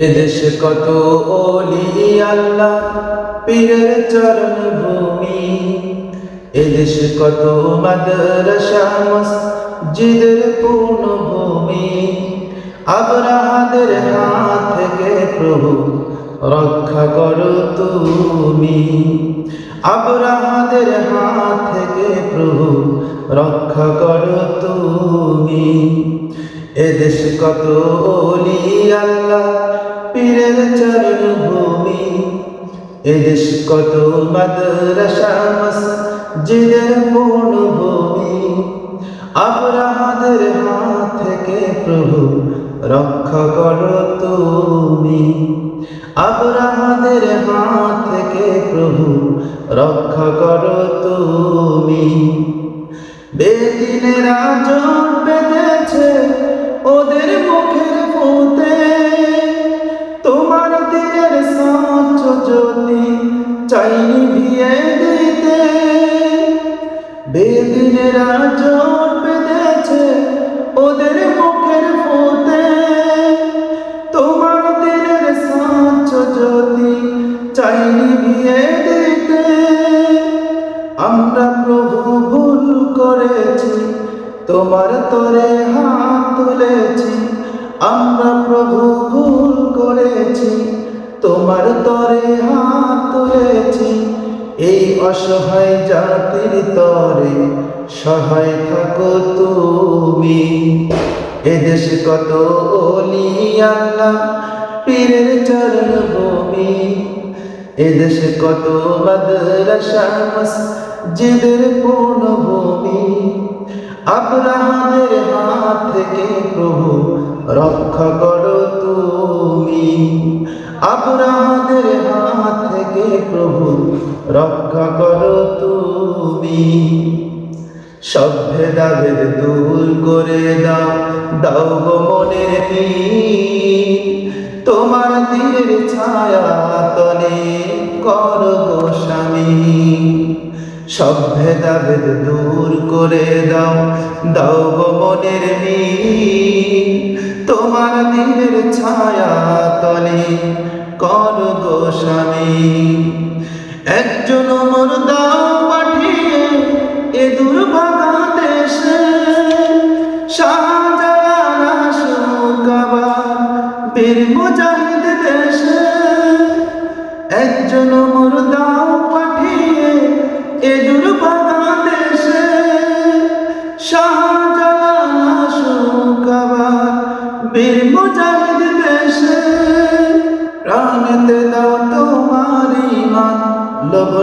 এদেশে কত ওলি আল্লাহ, পীরের চরণ ভূমি। এদেশে কত মাদ্রাসা, মসজিদের পূর্ণ ভূমি। আবরাহাদের হাত থেকে প্রভু রক্ষা করো তুমি। আবরাহাদের হাত থেকে প্রভু রক্ষা করো তুমি। এদেশ কত ওলি আল্লাহ পীরের চরণ ভূমি। এদেশ কত মাদ্রাসা মসজিদের পূর্ণ ভূমি আবরাহাদের হাত থেকে প্রভু রক্ষা করো তুমি। আবরাহাদের হাত থেকে প্রভু রক্ষা করো তুমি। বেদিনেরা জোট বেঁধেছে বেদিনেরা জোট বেঁধেছে ওদের মুখের ফুতে। জ্যোতি চাইনি আমরা প্রভু ভুল করেছি, তোমার তরে হাত তুলেছি। আমরা প্রভু ভুল করেছি, তোমার তরে হাত তুলেছি। অসহায় জাতির তরে সহায় থাকো তুমি। এদেশে কত অলি পীরের চরণ ভূমি। এদেশে কত মাদ্রাসা পূর্ণ ভূমি আব্রাহামের হাত থেকে প্রভু রক্ষা করো তুমি। আব্রাহামের হাত থেকে প্রভু, রক্ষা করো তুমি। সব ভেদাভেদ দূর করে দাও দাও গো নীল। তোমার তীর ছায়া তলে কর গো স্বামী। সব দূর করে দাও দাও গো তোমার তীরের ছায়া তলে কর স্বামী। একজন মোর দাও পাঠিয়ে এ দুর্ভাগা দেশে শাহজালাল আশুকাবার বীর মুজাহিদ দেশে। একজন মোর দাও পাঠিয়ে এ দুর্ভাগা দেশে শাহজালাল আশুকাবার বীর মুজাহিদ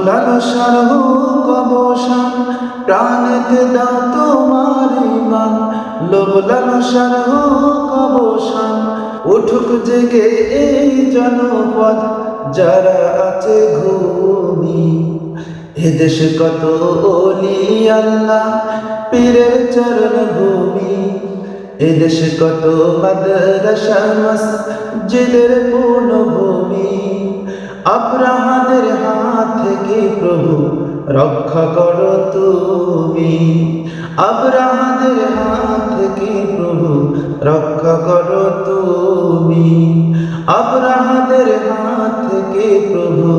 লালসার হোক অবসান প্রাণেতে দাও তোমার ইমান। লোভ লালসার হোক উঠুক জেগে এই জনপদ, যারা আছে ঘুমি। এদেশে কত অলি আল্লাহ, পীরের চরণ ভূমি। এদেশে কত মাদ্রাসা মসজিদের পূর্ণ ভূমি আব্রাহাদের হাত থেকে প্রভু, রক্ষা করো তুমি। আব্রাহাদের হাত থেকে প্রভু, রক্ষা করো তুমি। আব্রাহাদের হাত থেকে প্রভু,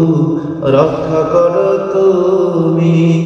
রক্ষা করো তুমি।